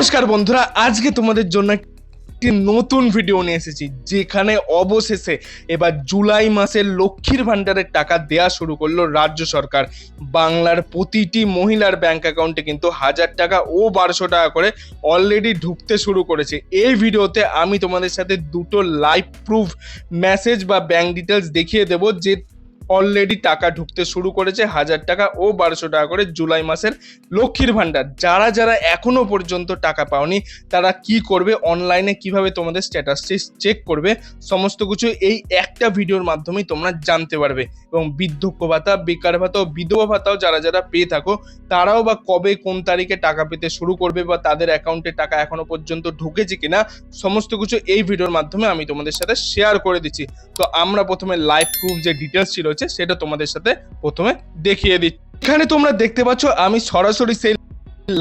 নমস্কার বন্ধুরা, আজকে তোমাদের জন্য একটি নতুন ভিডিও নিয়ে এসেছি, যেখানে অবশেষে এবার জুলাই মাসের লক্ষ্মীর ভান্ডারের টাকা দেয়া শুরু করল রাজ্য সরকার। বাংলার প্রতিটি মহিলার ব্যাংক অ্যাকাউন্টে কিন্তু হাজার টাকা ও বারোশো টাকা করে অলরেডি ঢুকতে শুরু করেছে। এই ভিডিওতে আমি তোমাদের সাথে দুটো লাইভ প্রুফ মেসেজ বা ব্যাংক ডিটেলস দেখিয়ে দেবো, যে অলরেডি টাকা ঢুকতে শুরু করেছে হাজার টাকা ও বারোশো টাকা করে জুলাই মাসের লক্ষ্মীর ভাণ্ডার। যারা যারা এখনও পর্যন্ত টাকা পাওনি, তারা কি করবে অনলাইনে কীভাবে তোমাদের স্ট্যাটাস চেক করবে, সমস্ত কিছু এই একটা ভিডিওর মাধ্যমেই তোমরা জানতে পারবে। এবং বৃদ্ধক্য ভাতা, বেকার ভাতা ও বিধবা ভাতাও যারা যারা পেয়ে থাকো, তারাও বা কবে কোন তারিখে টাকা পেতে শুরু করবে বা তাদের অ্যাকাউন্টে টাকা এখনও পর্যন্ত ঢুকেছে কিনা, সমস্ত কিছু এই ভিডিওর মাধ্যমে আমি তোমাদের সাথে শেয়ার করে দিচ্ছি। তো আমরা প্রথমে লাইভ প্রুফ যে ডিটেলস ছিল রয়েছে সেটা তোমাদের সাথে প্রথমে দেখিয়ে দিচ্ছি। এখানে তোমরা দেখতে পাচ্ছ, আমি সরাসরি সেই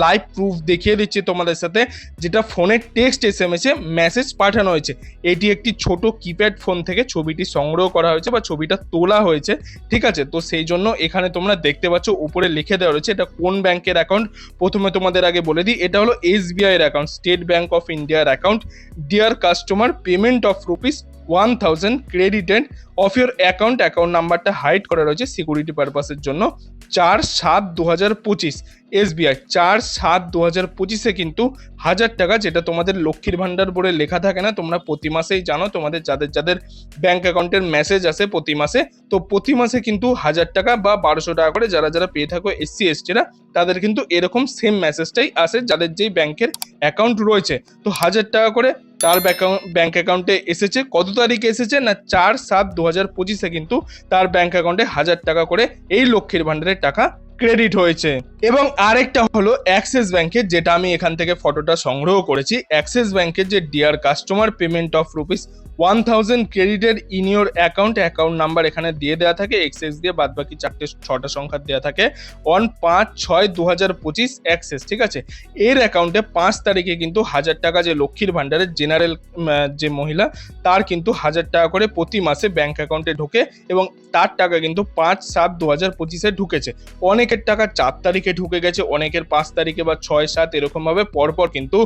লাইভ প্রুফ দেখিয়ে দিচ্ছি তোমাদের সাথে, যেটা ফোনের text S M S message পাঠানো হয়েছে। এটি একটি ছোট কিপ্যাড ফোন থেকে ছবিটি সংগ্রহ করা হয়েছে বা ছবিটা তোলা হয়েছে, ঠিক আছে? তো সেই জন্য এখানে তোমরা দেখতে পাচ্ছ, উপরে লিখে দেওয়া রয়েছে, এটা কোন ব্যাংকের অ্যাকাউন্ট প্রথমে তোমাদের আগে বলে দিই, এটা হলো এসবিআই এর অ্যাকাউন্ট স্টেট ব্যাংক অফ ইন্ডিয়ার account dear customer payment of rupees one thousand credited of your account account নাম্বারটা হাইড করা রয়েছে সিকিউরিটি পারপাসের জন্য। চার সাত দু হাজার পঁচিশ এসবিআই চার সাত দু হাজার পঁচিশে কিন্তু হাজার টাকা যেটা তোমাদের লক্ষ্মীর ভান্ডার বলে লেখা থাকে না, তোমরা প্রতি মাসেই জানো, তোমাদের যাদের যাদের ব্যাঙ্ক অ্যাকাউন্টের মেসেজ আসে প্রতি মাসে, তো প্রতি মাসে কিন্তু হাজার টাকা বা বারোশো টাকা করে যারা যারা পেয়ে থাকো এসসি এসটিরা তাদের কিন্তু এরকম সেম মেসেজটাই আসে যাদের যেই ব্যাংকের অ্যাকাউন্ট রয়েছে। তো হাজার টাকা করে তার ব্যাংক অ্যাকাউন্টে এসেছে। কত তারিখে এসেছে? না, চার সাত দু হাজার পঁচিশে কিন্তু তার ব্যাঙ্ক অ্যাকাউন্টে হাজার টাকা করে এই লক্ষ্মীর ভাণ্ডারের টাকা ক্রেডিট হয়েছে। এবং আরেকটা হলো অ্যাক্সিস ব্যাংকের যেটা আমি এখান থেকে ফটোটা সংগ্রহ করেছি। অ্যাক্সিস ব্যাংকের যে dear customer payment of rupees one thousand credited in your account account number এখানে দিয়ে দেওয়া থাকে এক্সেস দিয়ে বাদ বাকি চারটে, ছটা সংখ্যা দেওয়া থাকে। অন পাঁচ ছয় দু হাজার পঁচিশ অ্যাক্সেস ঠিক আছে? এর অ্যাকাউন্টে পাঁচ তারিখে কিন্তু হাজার টাকা যে লক্ষ্মীর ভান্ডারের জেনারেল যে মহিলা, তার কিন্তু হাজার টাকা করে প্রতি মাসে ব্যাংক অ্যাকাউন্টে ঢোকে এবং তার টাকা কিন্তু পাঁচ সাত দু হাজার পঁচিশে ঢুকেছে। অনেকের টাকা চার তারিখে ঢুকে গেছে, অনেকের পাঁচ তারিখে বা ছয় সাত এরকমভাবে পরপর কিন্তু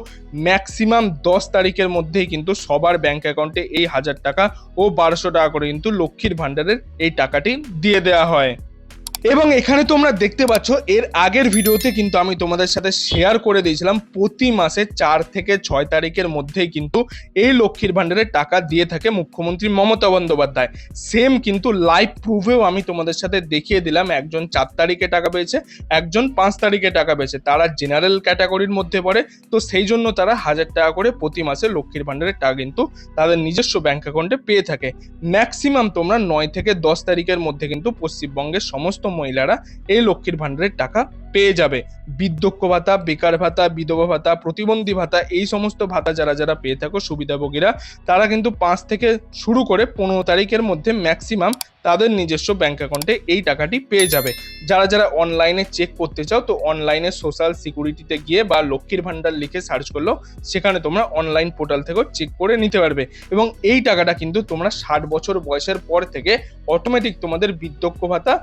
ম্যাক্সিমাম দশ তারিখের মধ্যেই কিন্তু সবার ব্যাংক অ্যাকাউন্টে এই হাজার টাকা ও বারোশো টাকা করে কিন্তু লক্ষ্মীর ভাণ্ডারের এই টাকাটি দিয়ে দেওয়া হয়। এবং এখানে তোমরা দেখতে পাচ্ছ, এর আগের ভিডিওতে কিন্তু আমি তোমাদের সাথে শেয়ার করে দিয়েছিলাম, প্রতি মাসে চার থেকে ছয় তারিখের মধ্যেই কিন্তু এই লক্ষ্মীর ভাণ্ডারের টাকা দিয়ে থাকে মুখ্যমন্ত্রী মমতা বন্দ্যোপাধ্যায়। সেম কিন্তু লাইভ প্রুফেও আমি তোমাদের সাথে দেখিয়ে দিলাম, একজন চার তারিখে টাকা পেয়েছে, একজন পাঁচ তারিখে টাকা পেয়েছে। তারা জেনারেল ক্যাটাগরির মধ্যে পড়ে, তো সেই জন্য তারা হাজার টাকা করে প্রতি মাসে লক্ষ্মীর ভাণ্ডারের টাকা কিন্তু তাদের নিজস্ব ব্যাংক অ্যাকাউন্টে পেয়ে থাকে। ম্যাক্সিমাম তোমরা নয় থেকে দশ তারিখের মধ্যে কিন্তু পশ্চিমবঙ্গের সমস্ত মহিলারা এই লক্ষ্মীর ভাণ্ডারের টাকা পেয়ে যাবে। বৃদ্ধক্য ভাতা, বেকার ভাতা, বিধবা ভাতা, প্রতিবন্ধী ভাতা, এই সমস্ত ভাতা যারা যারা পেয়ে থাকো সুবিধাভোগীরা, তারা কিন্তু পাঁচ থেকে শুরু করে পনেরো তারিখের মধ্যে ম্যাক্সিমাম তাদের নিজস্ব ব্যাঙ্ক অ্যাকাউন্টে এই টাকাটি পেয়ে যাবে। যারা যারা অনলাইনে চেক করতে চাও, তো অনলাইনে সোশ্যাল সিকিউরিটিতে গিয়ে বা লক্ষ্মীর ভান্ডার লিখে সার্চ করল সেখানে তোমরা অনলাইন পোর্টাল থেকেও চেক করে নিতে পারবে। এবং এই টাকাটা কিন্তু তোমরা ষাট বছর বয়সের পর থেকে অটোমেটিক তোমাদের বৃদ্ধক্য ভাতা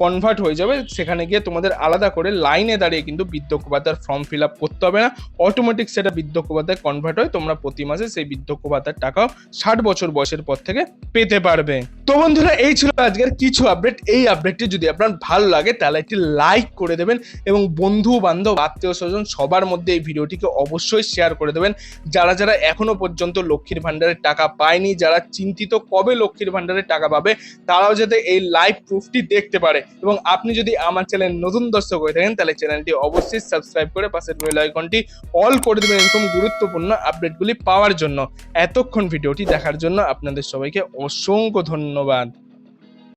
কনভার্ট হয়ে যাবে, সেখানে গিয়ে তোমাদের আলাদা করে লাইনে দাঁড়িয়ে কিন্তু বৃদ্ধক্য ভাতার ফর্ম ফিল আপ করতে হবে না। অটোমেটিক সেটা বৃদ্ধক্য ভাতায় কনভার্ট হয়, তোমরা প্রতি মাসে সেই বৃদ্ধক্য ভাতার টাকাও ষাট বছর বয়সের পর থেকে পেতে পারবে। তো বন্ধুরা, এই ছিল আজকের কিছু আপডেট এই আপডেটটি যদি আপনার ভালো লাগে, তাহলে একটি লাইক করে দেবেন এবং বন্ধু বান্ধব আত্মীয় স্বজন সবার মধ্যে এই ভিডিওটিকে অবশ্যই শেয়ার করে দেবেন। যারা যারা এখনও পর্যন্ত লক্ষ্মীর ভান্ডারের টাকা পায়নি, যারা চিন্তিত কবে লক্ষ্মীর ভান্ডারের টাকা পাবে, তারাও যাতে এই লাইভ প্রুফটি দেখতে পারে। এবং আপনি যদি আমার চ্যানেল নতুন দর্শক হয়ে থাকেন, তাহলে চ্যানেলটি অবশ্যই সাবস্ক্রাইব করে পাশের বেল আইকনটি অল করে দেবেন এরকম গুরুত্বপূর্ণ আপডেটগুলি পাওয়ার জন্য। এতক্ষণ ভিডিওটি দেখার জন্য আপনাদের সবাইকে অসংখ্য ধন্যবাদ।